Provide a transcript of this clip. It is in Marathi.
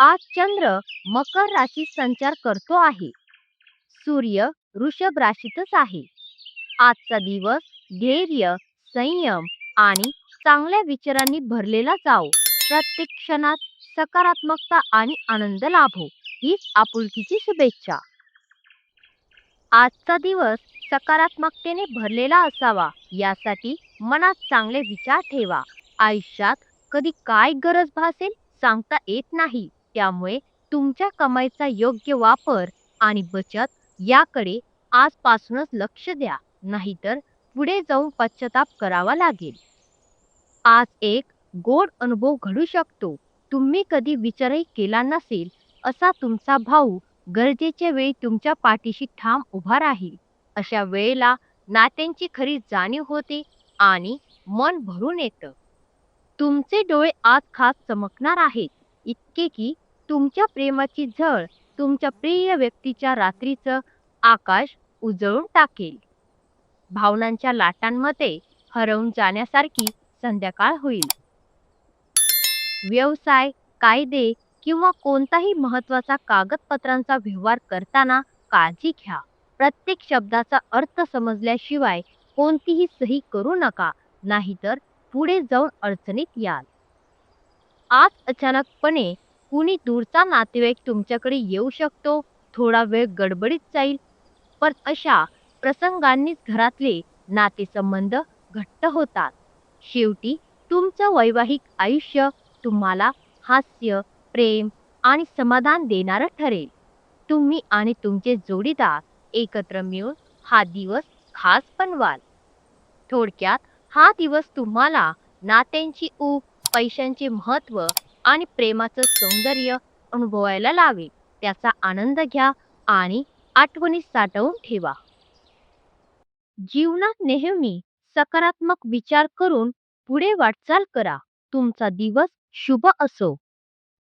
आज चंद्र मकर राशीत संचार करतो आहे. सूर्य वृषभ राशीतच आहे. आजचा दिवस धैर्य संयम आणि चांगल्या विचारांनी भरलेला जाओ प्रत्येक क्षणात सकारात्मकता आणि आनंद लाभो हीच आपुलकीची शुभेच्छा. आजचा दिवस सकारात्मकतेने भरलेला असावा यासाठी मनात चांगले विचार ठेवा. आयुष्यात कधी काय गरज भासेल सांगता येत नाही. त्यामुळे तुमच्या कमाईचा योग्य वापर आणि बचत याकडे आजपासूनच लक्ष द्या नाहीतर पुढे जाऊन पश्चाताप करावा लागेल. आज एक गोड अनुभव घडू शकतो. तुम्ही कधी विचारही केला नसेल असा तुमचा भाऊ गरजेच्या वेळी तुमच्या पाठीशी ठाम उभा राहील. अशा वेळेला नात्यांची खरी जाणीव होते आणि मन भरून येतं. तुमचे डोळे आज खास चमकणार आहेत इतके की तुमच्या प्रेमाची झळ तुमच्या प्रिय व्यक्तीच्या रात्रीचं आकाश उजळून टाकेल. भावनांच्या लाटांमध्ये हरवून जाण्यासारखी संध्याकाळ होईल. व्यवसाय कायदे किंवा कोणताही महत्त्वाचा कागदपत्रांचा व्यवहार करताना काळजी घ्या. प्रत्येक शब्दाचा अर्थ समजल्याशिवाय कोणतीही सही करू नका नाहीतर पुढे जाऊन अडचणीत याल. आज अचानकपणे कुणी दूरचा नातेवाईक तुमच्याकडे येऊ शकतो? थोडा वेळ गडबडीत जाईल. पण अशा प्रसंगांनीच घरातले नातेसंबंध घट्ट होतात. शेवटी तुमचं वैवाहिक आयुष्य तुम्हाला हास्य प्रेम आणि समाधान देणारं ठरेल. तुम्ही आणि तुमचे जोडीदार एकत्र मिळून हा दिवस खास बनवाल. थोडक्यात हा दिवस तुम्हाला नात्यांची ऊब पैशांचे महत्त्व आणि प्रेमाचं सौंदर्य अनुभवायला लावेल त्याचा आनंद घ्या आणि आठवणी साठवून ठेवा. जीवनात नेहमी सकारात्मक विचार करून पुढे वाटचाल करा. तुमचा दिवस शुभ असो.